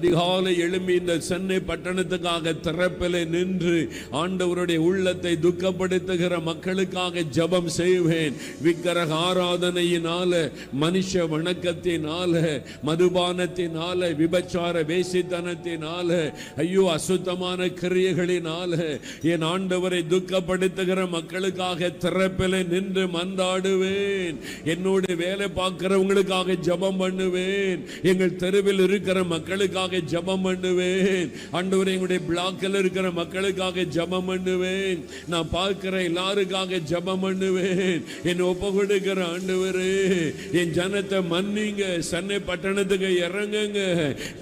அதிகாலை எழும்பி இந்த சென்னை பட்டணத்துக்காக திறப்பிலே நின்று ஆண்டவருடைய உள்ளத்தை துக்கப்படுத்துகிற மக்களுக்காக ஜெபம் செய்வேன். விக்கிரக ஆராதனையினால மனுஷ வணக்கத்தினால மதுபானத்தினால விபச்சார வேசித்தனத்தினால ஐயோ அசுத்தமான கிரியைகளினால என் ஆண்டவரை துக்கப்படுத்துகிற மக்களுக்காக திறப்பிலே நின்று மன்றாடுவேன். என்னோட வேலை பார்க்கிறவங்களுக்காக ஜெபம் பண்ணுவேன். எங்கள் தெருவில் இருக்கிற மக்களுக்காக ஜெபம் பண்ணுவேன். ஆண்டவரே எங்களுடைய பிளாக்கில் இருக்கிற மக்களுக்காக ஜெபம் பண்ணுவேன். நான் பார்க்கிற எல்லாருக்காக ஜெபம் பண்ணுவேன். என் ஒப்பு கொடுக்கிற ஆண்டவரே என் ஜனத்தை மன்னிங்க. சென்னை பட்டணத்துக்கு இறங்குங்க.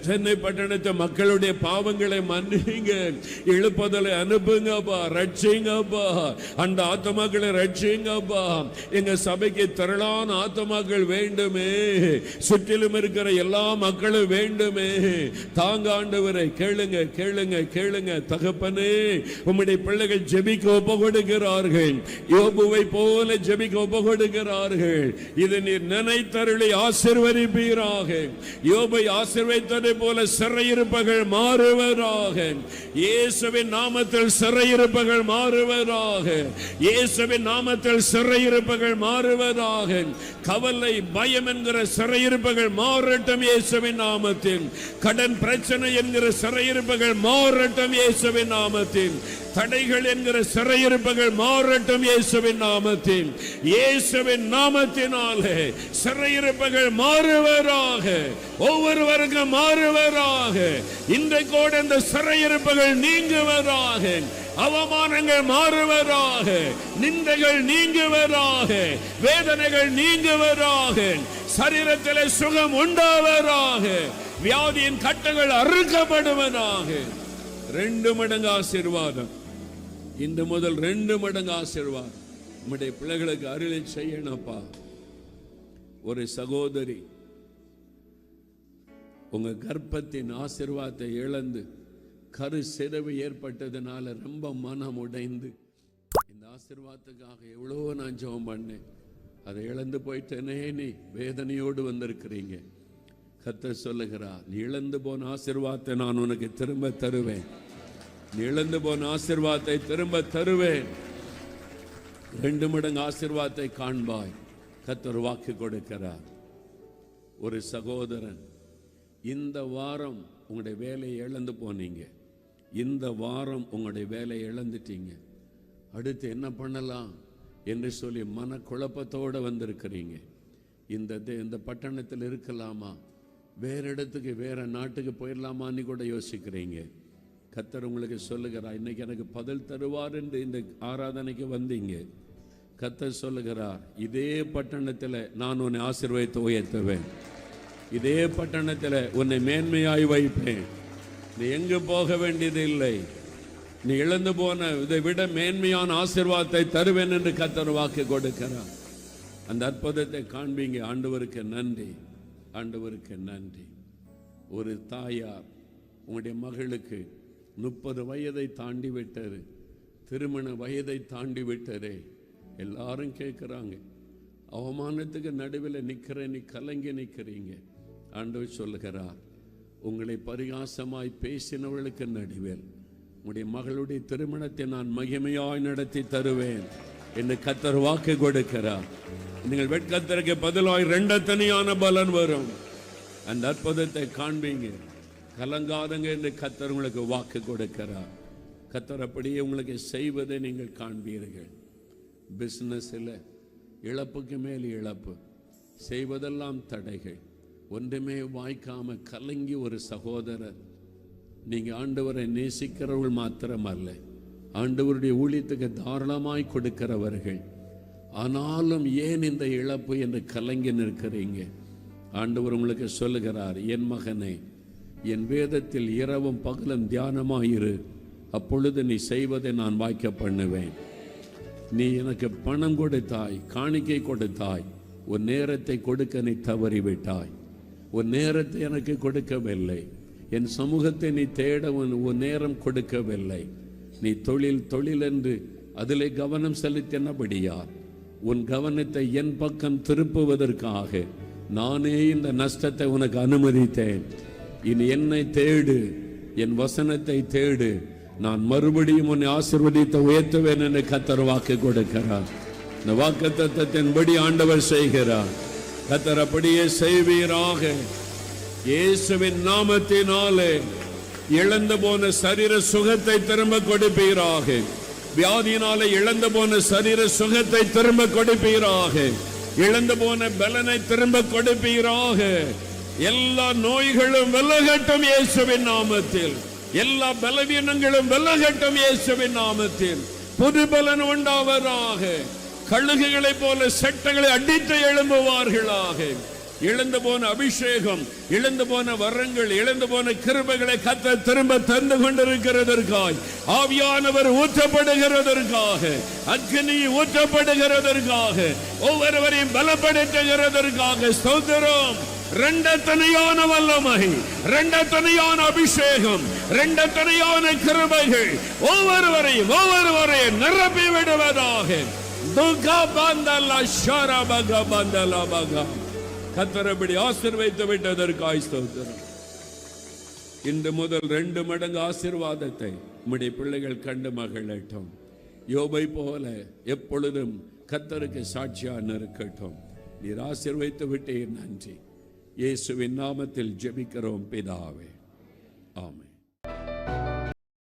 சென்னை பட்டணத்தை மக்களுடைய பாவங்களை மன்னிங்க. இழுப்பதலை அனுப்புங்கப்பா ரட்சிங்கப்பா. அந்த ஆத்மாக்களை ரட்சிங்கப்பா. எங்க சபைக்கு திரளான ஆத்மாக்கள் வேண்டுமே. சுற்றிலும் இருக்கிற எல்லா மக்களும் வேண்டுமே. தாங்க ஆண்டவரை கேளுங்க கேளுங்க கேளுங்க தகப்பனே உம்முடைய பிள்ளைகள் ஜெபிக்க ஒப்பு கொடுக்கிறார்கள் யோபுவை போல ஜெபிக்க ஒப்பு கொடுக்கிறார்கள் இது நீர் நினைத்தருளை ஆசிர்வதிப்பீராக. யோபை ஆசிர்வதித்ததை போல சிறையிருப்பகள் மாறுவராக இயேசுவின் நாமத்தில் சிறையிருப்பகள் மாறுவராக இயேசுவின் நாமத்தில் சிறையிருப்பகள் மாறுவதாக. கவலை பயம் என்கிற சிறையிருப்புகள் மாறட்டும் இயேசுவின் நாமத்தில். கடன் பிரச்சனை என்கிற சிறையிருப்புகள் மாறட்டும் இயேசுவின் நாமத்தில். தடைகள் என்கிற சிறையிருப்புகள் மாறட்டும் இயேசுவின் நாமத்தில். இயேசுவின் நாமத்தினாலே சிறையிருப்புகள் மாறுவராக ஒவ்வொருவருக்கும் மாறுவராக இன்றைக்கோடு இந்த சிறையிருப்புகள் நீங்குவராக அவமானங்கள் மாறுவராக நிந்தைகள் நீங்குவராக வேதனைகள் நீங்குவராக சரீரத்தில் சுகம் உண்டாவராக வியாதியின் கட்டங்கள் அறுக்கப்படுவதாக. ரெண்டு மடங்கு ஆசீர்வாதம். இந்த முதல் ரெண்டு மடங்கு ஆசீர்வாதம். நம்முடைய பிள்ளைகளுக்கு அருளை செய்யணும்ப்பா. ஒரு சகோதரி உங்க கர்ப்பத்தின் ஆசிர்வாதத்தை இழந்து கரு சிதைவு ஏற்பட்டதுனால ரொம்ப மனம் உடைந்து இந்த ஆசிர்வாதத்துக்காக எவ்வளோ நான் ஜெபம் பண்ணேன். அதை இழந்து போயிட்டேனே நீ. வேதனையோடு வந்திருக்கிறீங்க. கத்த சொல்லுகிறார் நீ இழந்து போன ஆசிர்வாதத்தை நான் உனக்கு திரும்ப தருவேன். நீ இழந்து போன ஆசிர்வாதத்தை திரும்ப தருவேன். ரெண்டு மடங்கு ஆசிர்வாதத்தை காண்பாய். கத்தர் வாக்கு கொடுக்கிறார். ஒரு சகோதரன் இந்த வாரம் உங்களுடைய வேலையை இழந்து போனீங்க. இந்த வாரம் உங்களுடைய வேலையை இழந்துட்டீங்க. அடுத்து என்ன பண்ணலாம்? என்று சொல்லி மனக்குழப்பத்தோடு வந்திருக்கிறீங்க. இந்த இந்த பட்டணத்தில் இருக்கலாமா? வேற இடத்துக்கு வேறு நாட்டுக்கு போயிடலாமான்னு கூட யோசிக்கிறீங்க. கத்தர் உங்களுக்கு சொல்லுகிறா இன்றைக்கி எனக்கு பதில் தருவார் என்று இந்த ஆராதனைக்கு வந்தீங்க. கத்தர் சொல்லுகிறார் இதே பட்டணத்தில் நான் உன்னை ஆசிர்வதித்து உயர்த்துவேன். இதே பட்டணத்தில் உன்னை மேன்மையாய் வைப்பேன். நீ எங்கு போக வேண்டியது இல்லை. நீ இழந்து போன இதை விட மேன்மையான ஆசிர்வாதத்தை தருவேன் என்று கத்தர் வாக்கு கொடுக்கிறார். அந்த அற்புதத்தை காண்பீங்க. ஆண்டவருக்கு நன்றி. ஆண்டவருக்கு நன்றி. ஒரு தாயார் உங்களுடைய மகளுக்கு முப்பது வயதை தாண்டி விட்டார் திருமண வயதை தாண்டி விட்டாரே எல்லாரும் கேட்குறாங்க அவமானத்துக்கு நடுவில் நிற்கிற நீ கலங்கி நிற்கிறீங்க ஆண்டவர் சொல்லுகிறார் உங்களை பரிகாசமாய் பேசினவர்களுக்கு நடுவில் உங்களுடைய மகளுடைய திருமணத்தை நான் மகிமையாய் நடத்தி தருவேன் என்று கத்தர் வாக்கு கொடுக்கிறார். நீங்கள் வெட்கத்திற்கு பதிலாய் ரெண்டத்தனியான பலன் வரும். அந்த அற்புதத்தை காண்பீங்க. கலங்காதங்க என்று கத்தர் உங்களுக்கு வாக்கு கொடுக்கிறார். கத்தர் அப்படியே உங்களுக்கு செய்வதை நீங்கள் காண்பீர்கள். பிஸ்னஸில் இழப்புக்கு மேல் இழப்பு. செய்வதெல்லாம் தடைகள். ஒன்றுமே வாய்க்காம கலங்கி ஒரு சகோதரர். நீங்கள் ஆண்டவரை நேசிக்கிறவர்கள் மாத்திரமல்ல. ஆண்டவருடைய ஊழியத்துக்கு தாராளமாய் கொடுக்கிறவர்கள். ஆனாலும் ஏன் இந்த இழப்பு என்று கலங்கி நிற்கிறீங்க? ஆண்டவர் உங்களுக்கு சொல்லுகிறார் என் மகனே என் வேதத்தில் இரவும் பகலும் தியானமாயிரு. அப்பொழுது நீ செய்வதை நான் வாய்க்க பண்ணுவேன். நீ எனக்கு பணம் கொடுத்தாய் காணிக்கை கொடுத்தாய். உன் நேரத்தை கொடுக்க நீ தவறிவிட்டாய். உன் நேரத்தை எனக்கு கொடுக்கவில்லை. என் சமூகத்தை நீ தேட உன் உன் நேரம் கொடுக்கவில்லை. நீ தொழில் தொழில் என்று அதிலே கவனம் செலுத்தினபடியார் உன் கவனத்தை என் பக்கம் திருப்புவதற்காக நானே இந்த நஷ்டத்தை உனக்கு அனுமதித்தேன். இனி என்னை தேடு என் வசனத்தை தேடு. நான் மறுபடியும் உன்னை ஆசிர்வதித்த உயர்த்துவேன் என்று கத்தர் வாக்கு கொடுக்கிறார். இந்த வாக்கு தத்தத்தின்படி ஆண்டவர் செய்கிறார். கத்தர் அப்படியே செய்வீராக. இயேசுவின் நாமத்தினாலே இழந்து போன சரீர சுகத்தை திரும்ப கொடுப்பீராக. வியாதியினாலே இழந்து போன சரீர சுகத்தை திரும்ப கொடுப்பீராக. இழந்து போன பலனை திரும்ப கொடுப்பீராக. எல்லா நோய்களும் விலகட்டும் இயேசுவின் நாமத்தில். எல்லா பலவீனங்களும் விலகட்டும் இயேசுவின் நாமத்தில். புது பலன் உண்டாவதாக கழுகுகளை போல செட்டங்களை அடித்து எழும்புவார்களாக. இழந்து போன அபிஷேகம் இழந்து போன வரங்கள் இழந்து போன கிருபைகளை கத்த திரும்ப தந்து கொண்டிருக்கிறதற்காய். ஆவியானவர் ஊற்றப்படுகிறதற்காக அக்னி ஊற்றப்படுகிறதற்காக ஒவ்வொருவரையும் பலப்படுத்துகிறதற்காக சௌந்தரம் ரெண்டத்தனையான வல்லமை ரெண்டத்தனையான அபிஷேகம் ரெண்டத்தனையான கிருபைகள் ஒவ்வொருவரையும் ஒவ்வொருவரையும் நிரப்பி விடுவதாக துகா பந்தல ஷரபக பந்தல பகா. கத்தரபடி ஆசிர்வைத்து விட்டதற்காய் ஸ்தோத்திரம். இன்று முதல் ரெண்டு மடங்கு ஆசீர்வாதத்தை நம்முடைய பிள்ளைகள் கண்டு மகிழட்டும். யோபை போல எப்பொழுதும் கத்தருக்கு சாட்சியா நிற்கட்டும். நீர் ஆசிர்வைத்து விட்டீர். நன்றி. இயேசுவின் நாமத்தில் ஜெபிக்கிறோம். பிதாவே. ஆமை